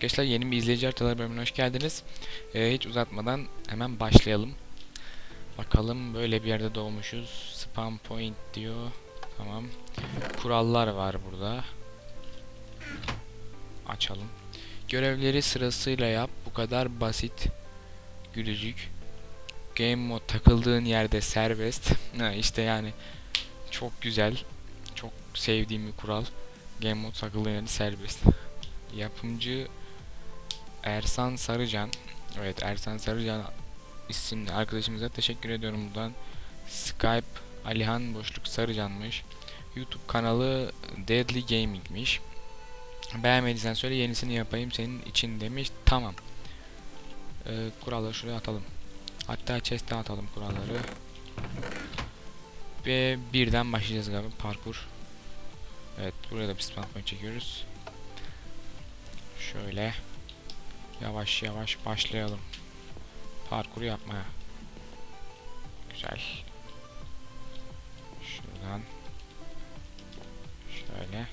Arkadaşlar yeni bir izleyici haritaları bölümüne hoş geldiniz. Ee, hiç uzatmadan hemen başlayalım. Bakalım böyle bir yerde doğmuşuz. Spam point diyor. Tamam. Kurallar var burada. Açalım. Görevleri sırasıyla yap. Bu kadar basit. Gülücük. Game mode takıldığın yerde serbest. işte yani çok güzel. Çok sevdiğim bir kural. Game mode takıldığın yerde serbest. Yapımcı Ersan Sarıcan. Evet Ersan Sarıcan isimli arkadaşımıza teşekkür ediyorum buradan. Skype Alihan Boşluk Sarıcan'mış. YouTube kanalı Deadly Gaming'miş. Beğenmediysen söyle yenisini yapayım senin için demiş. Tamam. Ee, kuralları şuraya atalım. Hatta chest'e atalım kuralları. Ve birden başlayacağız galiba parkur. Evet buraya da bir spawn çekiyoruz. Şöyle yavaş yavaş başlayalım. Parkuru yapmaya. Güzel. Şuradan. Şöyle.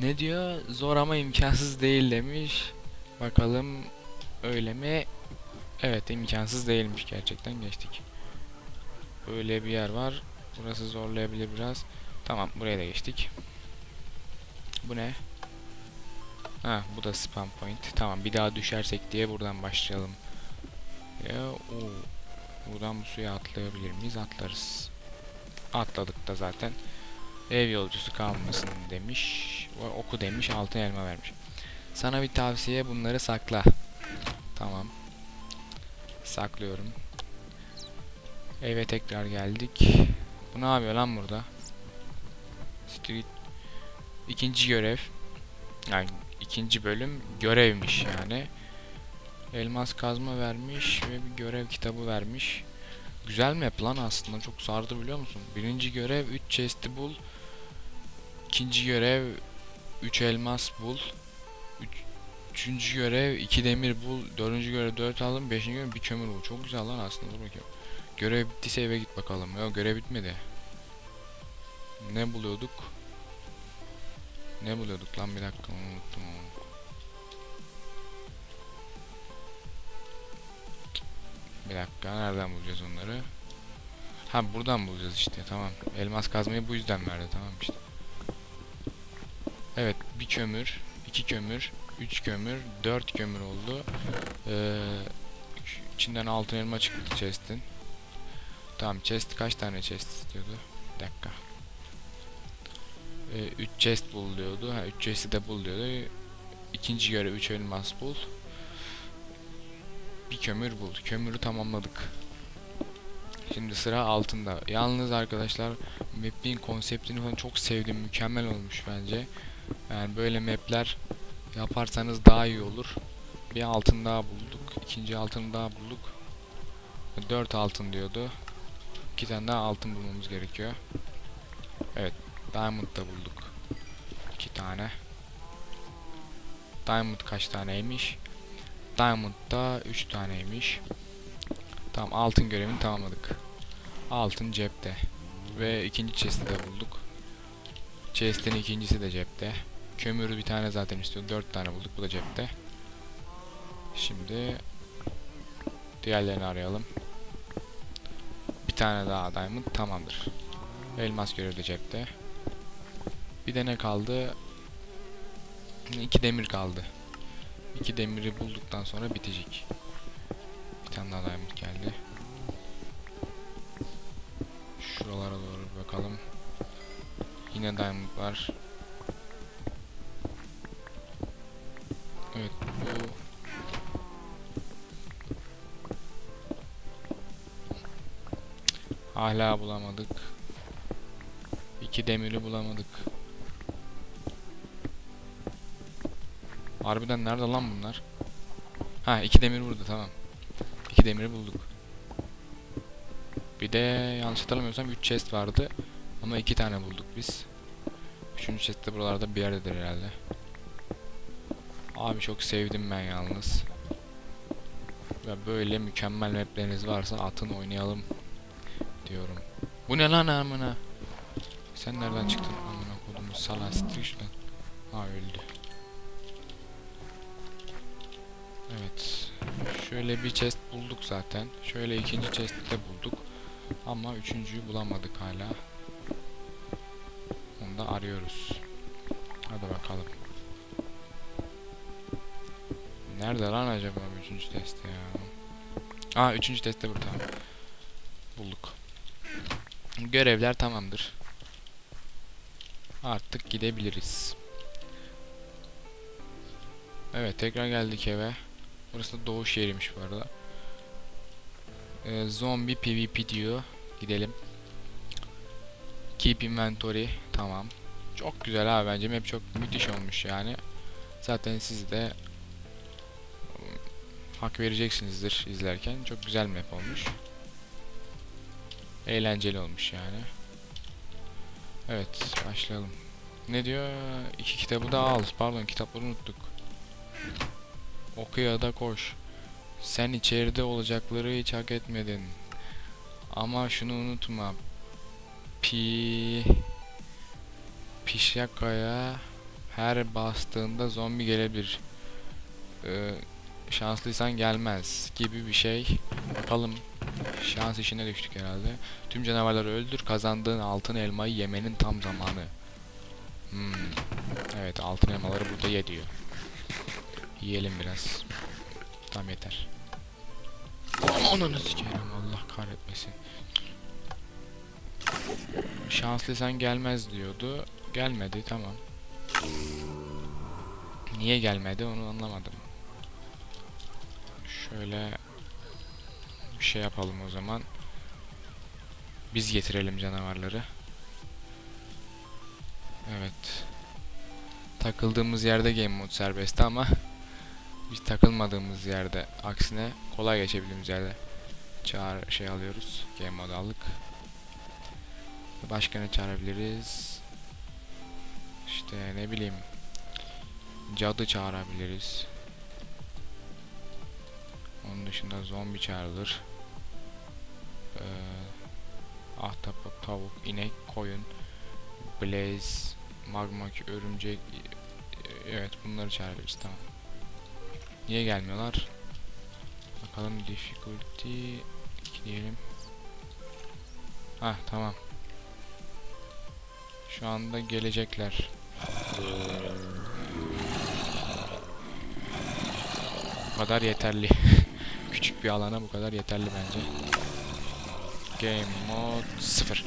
Ne diyor? Zor ama imkansız değil demiş. Bakalım öyle mi? Evet imkansız değilmiş gerçekten geçtik. Böyle bir yer var. Burası zorlayabilir biraz. Tamam buraya da geçtik. Bu ne? Ha bu da spam point. Tamam bir daha düşersek diye buradan başlayalım. Ya oo. Buradan bu suya atlayabilir miyiz? Atlarız. Atladık da zaten. Ev yolcusu kalmasın demiş. Oku demiş altın elma vermiş. Sana bir tavsiye bunları sakla. Tamam. Saklıyorum. Eve tekrar geldik. Bu ne yapıyor lan burada? Street. İkinci görev. Yani ikinci bölüm görevmiş yani. Elmas kazma vermiş ve bir görev kitabı vermiş. Güzel map lan aslında çok sardı biliyor musun? Birinci görev 3 chest'i bul. İkinci görev 3 elmas bul. Üç, üçüncü görev 2 demir bul. Dördüncü görev 4 aldım. Beşinci görev bir kömür bul. Çok güzel lan aslında dur bakayım. Görev bittiyse eve git bakalım. Yok görev bitmedi. Ne buluyorduk? Ne buluyorduk lan bir dakika unuttum onu. Bir dakika nereden bulacağız onları? Ha buradan bulacağız işte tamam. Elmas kazmayı bu yüzden verdi tamam işte. Evet bir kömür, iki kömür, üç kömür, dört kömür oldu. Ee, içinden altın elma çıktı chest'in. Tamam chest kaç tane chest istiyordu? Bir dakika. 3 chest bul diyordu. Ha 3 chest'i de bul diyordu. İkinci görev 3 elmas bul. Bir kömür bul. Kömürü tamamladık. Şimdi sıra altında. Yalnız arkadaşlar map'in konseptini falan çok sevdim. Mükemmel olmuş bence. Yani böyle map'ler yaparsanız daha iyi olur. Bir altın daha bulduk. ikinci altın daha bulduk. 4 altın diyordu. İki tane daha altın bulmamız gerekiyor. Evet. Diamond da bulduk. İki tane. Diamond kaç taneymiş? Diamond da 3 taneymiş. Tamam altın görevini tamamladık. Altın cepte. Ve ikinci chest'i de bulduk. Chest'in ikincisi de cepte. Kömürü bir tane zaten istiyor. 4 tane bulduk. Bu da cepte. Şimdi diğerlerini arayalım. Bir tane daha diamond tamamdır. Elmas görevi de cepte. Bir de ne kaldı? İki demir kaldı. İki demiri bulduktan sonra bitecek. Bir tane daha diamond geldi. Şuralara doğru bakalım. Yine diamond var. Evet bu Hala bulamadık. İki demiri bulamadık. Harbiden nerede lan bunlar? Ha iki demir burada tamam. İki demiri bulduk. Bir de yanlış hatırlamıyorsam 3 chest vardı. Ama iki tane bulduk biz. Üçüncü chest de buralarda bir yerdedir herhalde. Abi çok sevdim ben yalnız. Ve böyle mükemmel mapleriniz varsa atın oynayalım diyorum. Bu ne lan amına? Sen nereden çıktın amına kodumu salak siktir şuradan. Ha öldü. Evet. Şöyle bir chest bulduk zaten. Şöyle ikinci chest'i de bulduk. Ama üçüncüyü bulamadık hala. Onu da arıyoruz. Hadi bakalım. Nerede lan acaba bu üçüncü test ya? Aa üçüncü test burada. Bulduk. Görevler tamamdır. Artık gidebiliriz. Evet tekrar geldik eve. Burası da doğuş yeriymiş bu arada. Ee, zombie PvP diyor. Gidelim. Keep inventory. Tamam. Çok güzel abi bence map çok müthiş olmuş yani. Zaten siz de ım, hak vereceksinizdir izlerken. Çok güzel map olmuş. Eğlenceli olmuş yani. Evet başlayalım. Ne diyor? İki kitabı da al. Pardon kitapları unuttuk. Oku ya da koş. Sen içeride olacakları hiç hak etmedin. Ama şunu unutma. Pi Pişakaya her bastığında zombi gelebilir. Ee, şanslıysan gelmez gibi bir şey. Bakalım. Şans işine düştük herhalde. Tüm canavarları öldür. Kazandığın altın elmayı yemenin tam zamanı. Hmm. Evet altın elmaları burada ye diyor. Yiyelim biraz. Tam yeter. Ananı sikerim Allah kahretmesin. Şanslıysan gelmez diyordu. Gelmedi tamam. Niye gelmedi onu anlamadım. Şöyle bir şey yapalım o zaman. Biz getirelim canavarları. Evet. Takıldığımız yerde game mode serbest ama biz takılmadığımız yerde aksine kolay geçebildiğimiz yerde çağır şey alıyoruz. Game mode aldık. Başka ne çağırabiliriz? İşte ne bileyim cadı çağırabiliriz. Onun dışında zombi çağrılır. Ee, ahtapot, tavuk, inek, koyun, blaze, magma, örümcek. Evet bunları çağırabiliriz tamam. Niye gelmiyorlar? Bakalım difficulty 2 diyelim. Ha tamam. Şu anda gelecekler. Bu kadar yeterli. Küçük bir alana bu kadar yeterli bence. Game mode 0.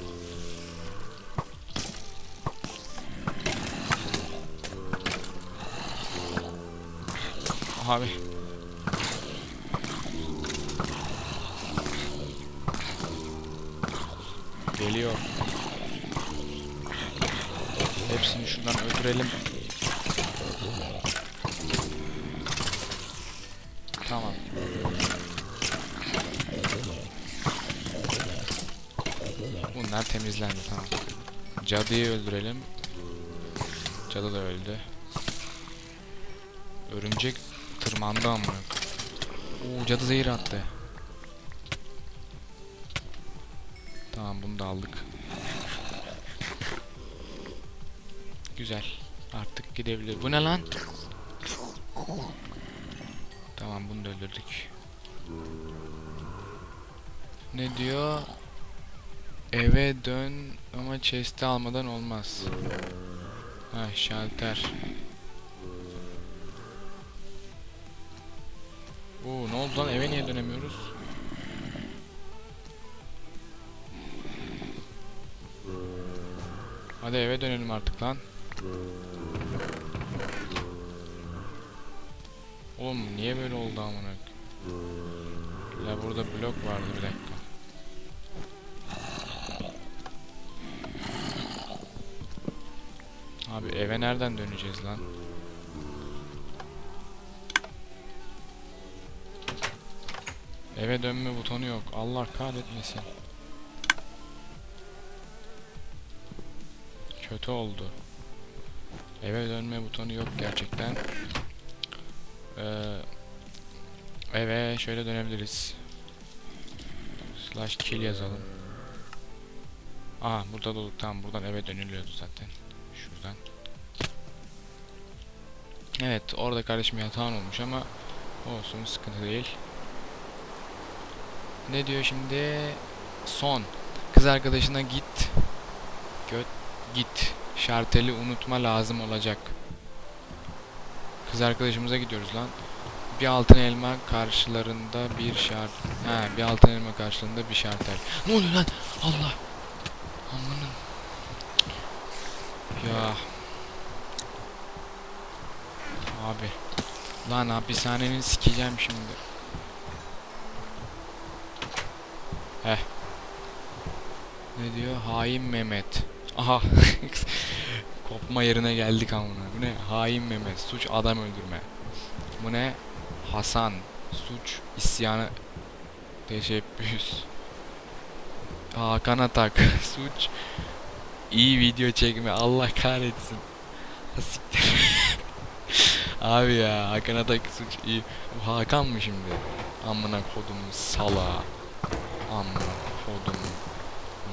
Abi. Geliyor. Hepsini şuradan öldürelim. Tamam. Bunlar temizlendi tamam. Cadıyı öldürelim. Cadı da öldü. Örümcek tırmandı amına. Oo cadı zehir attı. Tamam bunu da aldık. Güzel. Artık gidebilir. Bu ne lan? Tamam bunu da öldürdük. Ne diyor? Eve dön ama chest'i almadan olmaz. Ha şalter. Oo ne oldu lan eve niye dönemiyoruz? Hadi eve dönelim artık lan. Oğlum niye böyle oldu amına? Ya burada blok vardı bir dakika. Abi eve nereden döneceğiz lan? Eve dönme butonu yok. Allah kahretmesin. Kötü oldu. Eve dönme butonu yok gerçekten. Ee, eve şöyle dönebiliriz. Slash kill yazalım. Aa burada dolu. Tamam buradan eve dönülüyordu zaten. Şuradan. Evet orada kardeşim yatağın olmuş ama Olsun sıkıntı değil. Ne diyor şimdi? Son. Kız arkadaşına git. Göt git. Şarteli unutma lazım olacak. Kız arkadaşımıza gidiyoruz lan. Bir altın elma karşılarında bir şart. He, bir altın elma karşılığında bir şartel. Ne oluyor lan? Allah. Amanın. Ya. Abi. Lan hapishanenin sikeceğim şimdi. Heh. Ne diyor? Hain Mehmet. Aha. Kopma yerine geldik amına. Bu ne? Hain Mehmet. Suç adam öldürme. Bu ne? Hasan. Suç isyanı teşebbüs. Hakan Atak. Suç iyi video çekme. Allah kahretsin. Siktir. Abi ya Hakan Atak suç iyi. Bu Hakan mı şimdi? Amına kodumun sala. Amına kodumun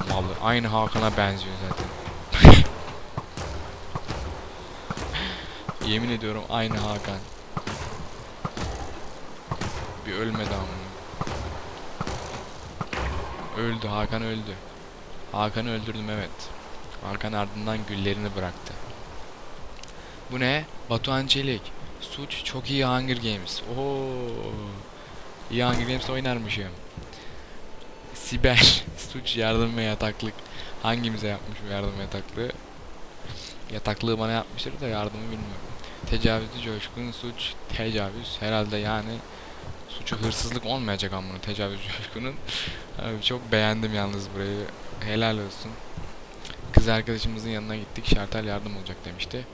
malı. Aynı Hakan'a benziyor zaten. Yemin ediyorum aynı Hakan. Bir ölmedi amına. Öldü Hakan öldü. Hakan'ı öldürdüm evet. Hakan ardından güllerini bıraktı. Bu ne? Batuhan Çelik. Suç çok iyi Hunger Games. Oo. İyi Hunger Games oynarmışım. Sibel. Suç yardım ve yataklık. Hangimize yapmış bu yardım ve yataklığı? Yataklığı bana yapmıştır da yardımı bilmiyorum. Tecavüzlü coşkun suç tecavüz. Herhalde yani suçu hırsızlık olmayacak ama bunu tecavüz coşkunun. Çok beğendim yalnız burayı. Helal olsun. Kız arkadaşımızın yanına gittik. Şartel yardım olacak demişti.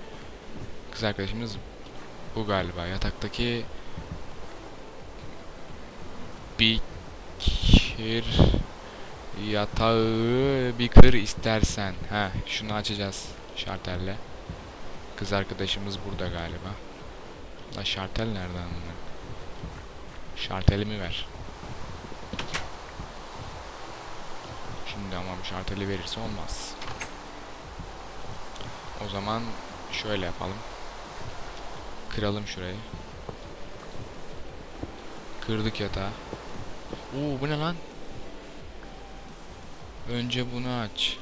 Kız arkadaşımız bu galiba. Yataktaki bir kir yatağı bir kır istersen. Ha, şunu açacağız şartelle. Kız arkadaşımız burada galiba. La şartel nereden bunlar? Şartelimi ver. Şimdi ama şarteli verirse olmaz. O zaman şöyle yapalım. Kıralım şurayı. Kırdık yatağı. Oo bu ne lan? Önce bunu aç.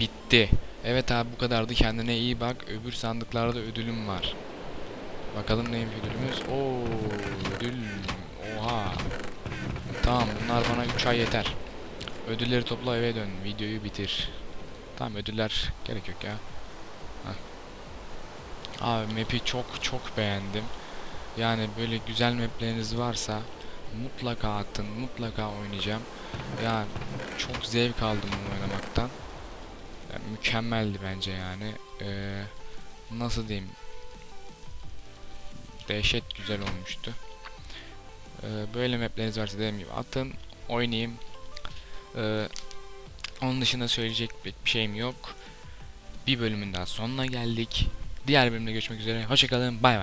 Bitti. Evet abi bu kadardı. Kendine iyi bak. Öbür sandıklarda ödülüm var. Bakalım neymiş ödülümüz? Oo ödül. Oha. Tamam bunlar bana 3 ay yeter. Ödülleri topla eve dön. Videoyu bitir. Tamam ödüller gerek yok ya. Heh. Abi map'i çok çok beğendim. Yani böyle güzel mapleriniz varsa mutlaka atın. Mutlaka oynayacağım. Yani çok zevk aldım bunu oynamaktan. Yani mükemmeldi bence yani. Ee, nasıl diyeyim? Dehşet güzel olmuştu. Ee, böyle mapleriniz varsa dediğim gibi atın, oynayayım. Ee, onun dışında söyleyecek bir şeyim yok. Bir bölümün daha sonuna geldik. Diğer bölümde görüşmek üzere. Hoşçakalın. Bay bay.